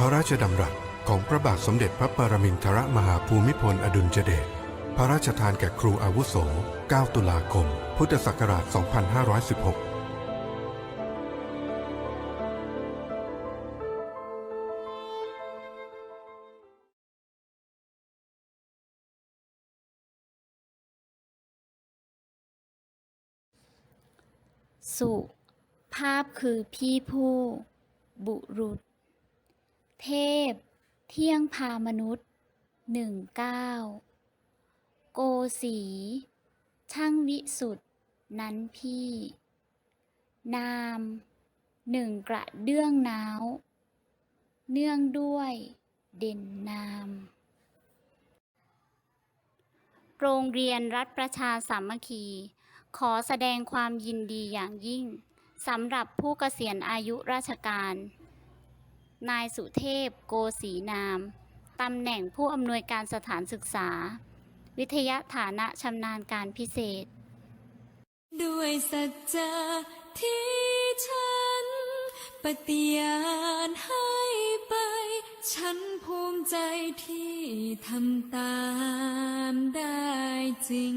ระราชดำรัสของพระบาทสมเด็จพระปรมินทรมหาภูมิพลอดุลยเดช พระราชทานแก่ครูอาวุโส 9 ตุลาคม พุทธศักราช 2516สุ ภาพคือพี่ผู้ บุรุษ เทพ เที่ยงพามนุษย์หนึ่งเก้าโกสี ช่างวิสุทธ์นั้นพี่ นามหนึ่งกระเดื่องน้าว เนื่องด้วยเด่นนาม โรงเรียนรัฐประชาสามัคคี ขอแสดงความยินดีอย่างยิ่งสำหรับผู้เกษียณอายุราชการ นายสุเทพ โกสีนาม ตำแหน่งผู้อำนวยการสถานศึกษา วิทยาฐานะชำนาญการพิเศษ ด้วยสัจจะที่ฉัน ปฏิญาณให้ไป ฉันภูมิใจที่ทำตามได้จริง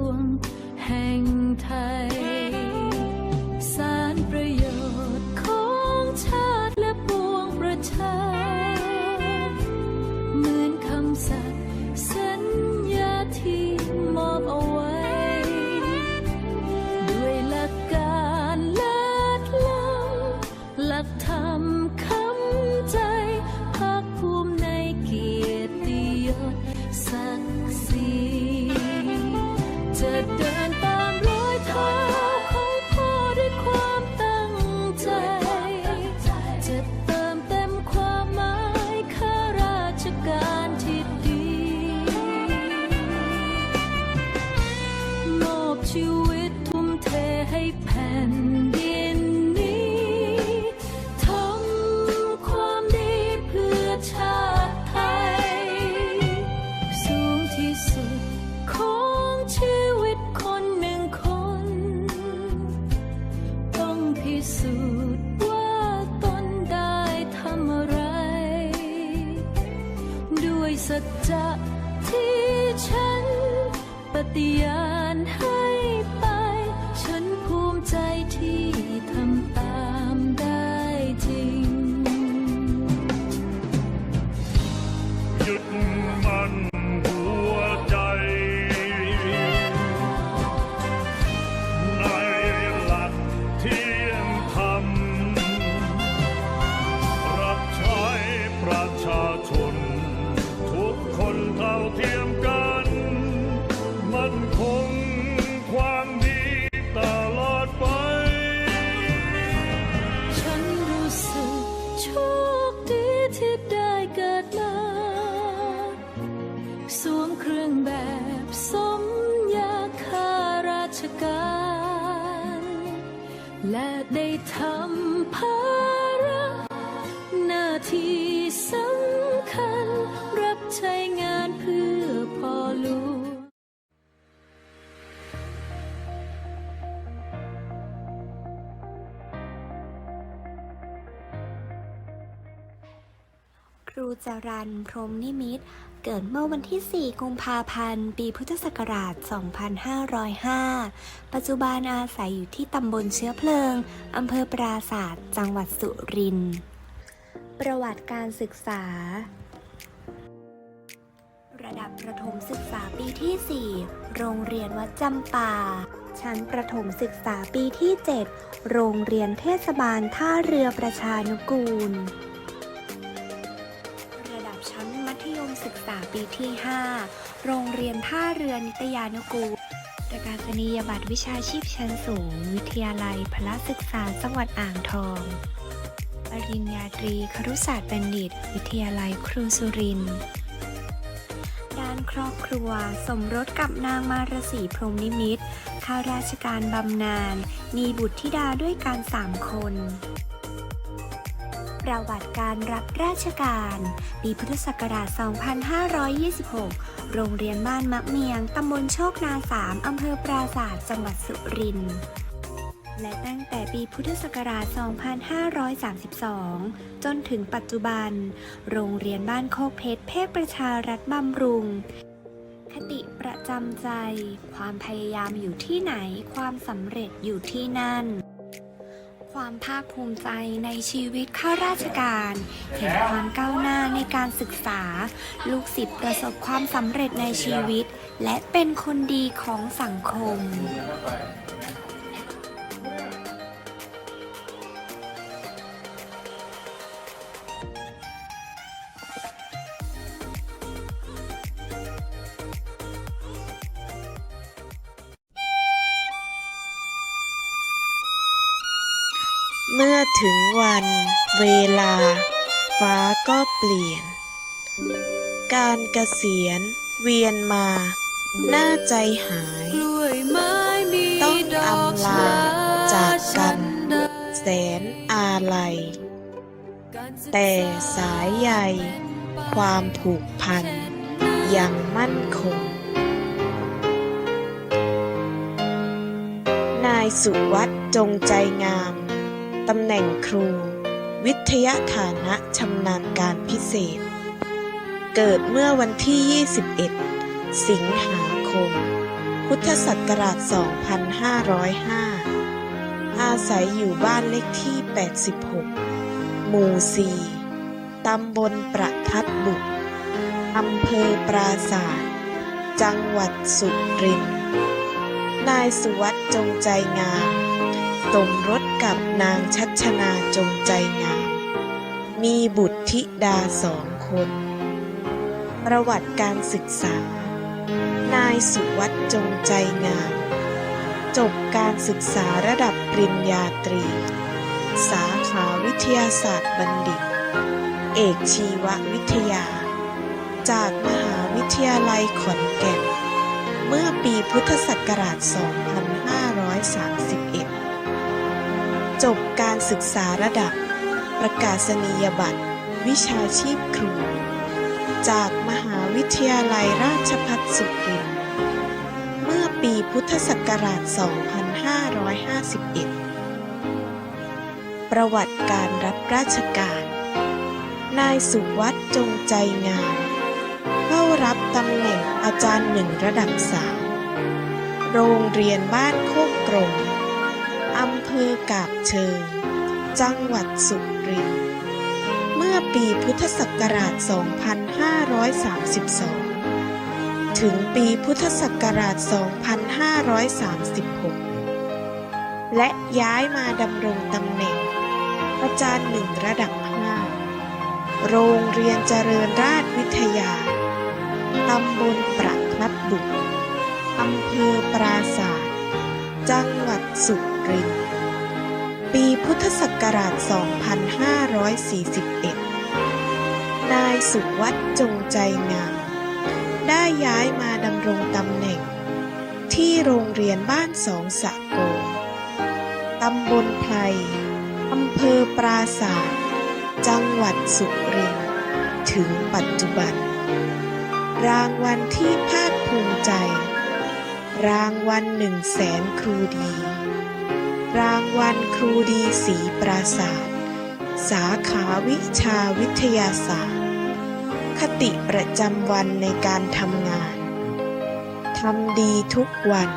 ได้ทำภาระหน้าที่ ครูจรันพรมนิมิตเกิดเมื่อวันที่ 4 กุมภาพันธ์ ปีพุทธศักราช 2505 ปัจจุบันอาศัยอยู่ที่ตำบลเชื้อเพลิง อำเภอปราศาสตร์จังหวัดสุรินทร์ ประวัติการศึกษา ระดับประถมศึกษาปีที่ 4 โรงเรียนวัดจำปา ชั้นประถมศึกษาปีที่ 7 โรงเรียนเทศบาลท่าเรือประชานุกูล ที่ 5 โรงเรียนท่าเรือนิตยานุกูลประกาศนียบัตรวิชาชีพชั้นสูง วิทยาลัยพละศึกษาจังหวัดอ่างทอง ปริญญาตรีครุศาสตร์บัณฑิต วิทยาลัยครูสุรินทร์ด้านครอบครัว สมรสกับนางมารสีพรมนิมิตข้าราชการบำนาญ มีบุตรธิดาด้วยกันสามคน ประวัติการรับราชการ ปีพุทธศักราช 2526 โรงเรียนบ้านมะเมียง ตำบลโชคนาสามอำเภอปราศาสตร์จังหวัดสุรินทร์ และตั้งแต่ปีพุทธศักราช 2532 จนถึงปัจจุบัน โรงเรียนบ้านโคกเพชรเพศประชารัฐบำรุงคติประจำใจ ความพยายามอยู่ที่ไหน ความสำเร็จอยู่ที่นั่น ความภาคภูมิใจในชีวิตข้าราชการ เห็นความก้าวหน้าในการศึกษา ลูกศิษย์ประสบความสำเร็จในชีวิต และเป็นคนดีของสังคม เวลา ฟ้าก็เปลี่ยน การเกษียณเวียนมา หน้าใจหาย ต้องอกอำลาจากกันแสนอาลัย แต่สายใยความผูกพัน ยังมั่นคง นายสุวัตจงใจงาม ตำแหน่งครู วิทยาฐานะชำนาญการพิเศษ เกิดเมื่อวันที่ 21 สิงหาคม พุทธศักราช 2505 อาศัยอยู่บ้านเลขที่ 86 หมู่4ตำบลประทัดบุกอำเภอปราศาสตร์จังหวัดสุรินทร์ นายสุวัตจงใจงามสมรสกับนางชัชนาจงใจงาม มีบุตรธิดาสองคน ประวัติการศึกษา นายสุวัตจงใจงาม จบการศึกษาระดับปริญญาตรี สาขาวิทยาศาสตร์บัณฑิต เอกชีววิทยา จากมหาวิทยาลัยขอนแก่น เมื่อปีพุทธศักราช 2531 จบการศึกษาระดับ ประกาศนียบัตร วิชาชีพครู จากมหาวิทยาลัยราชภัฏสุรินทร์เมื่อปีพุทธศักราช 2551 ประวัติการรับราชการ นายสุวัตจงใจงามเข้ารับตำแหน่งอาจารย์หนึ่งระดับสามโรงเรียนบ้านโคกกรมอำเภอกาบเชิง จังหวัดสุข ริน เมื่อปีพุทธศักราช 2532 ถึงปีพุทธศักราช 2536 และย้ายมาดำรงตำแหน่งอาจารย์หนึ่งระดับ 5 โรงเรียนเจริญราชวิทยา ตำบลประพลัดบุกอำเภอปราศาสตร์จังหวัดสุรินทร์ ธศักราช 2541 นายสุวัตจงใจงาม ได้ย้ายมาดำรงตำแหน่ง ที่โรงเรียนบ้านสองสะโกตำบลไพรอำเภอปราศาสตร์จังหวัดสุรินทร์ถึงปัจจุบัน รางวัลที่ภาคภูมิใจ รางวัลหนึ่งแสนครูดี รางวัลครูดีศรีปราศาสตร์สาขาวิชาวิทยาศาสตร์ คติประจำวันในการทำงาน ทำดีทุกวัน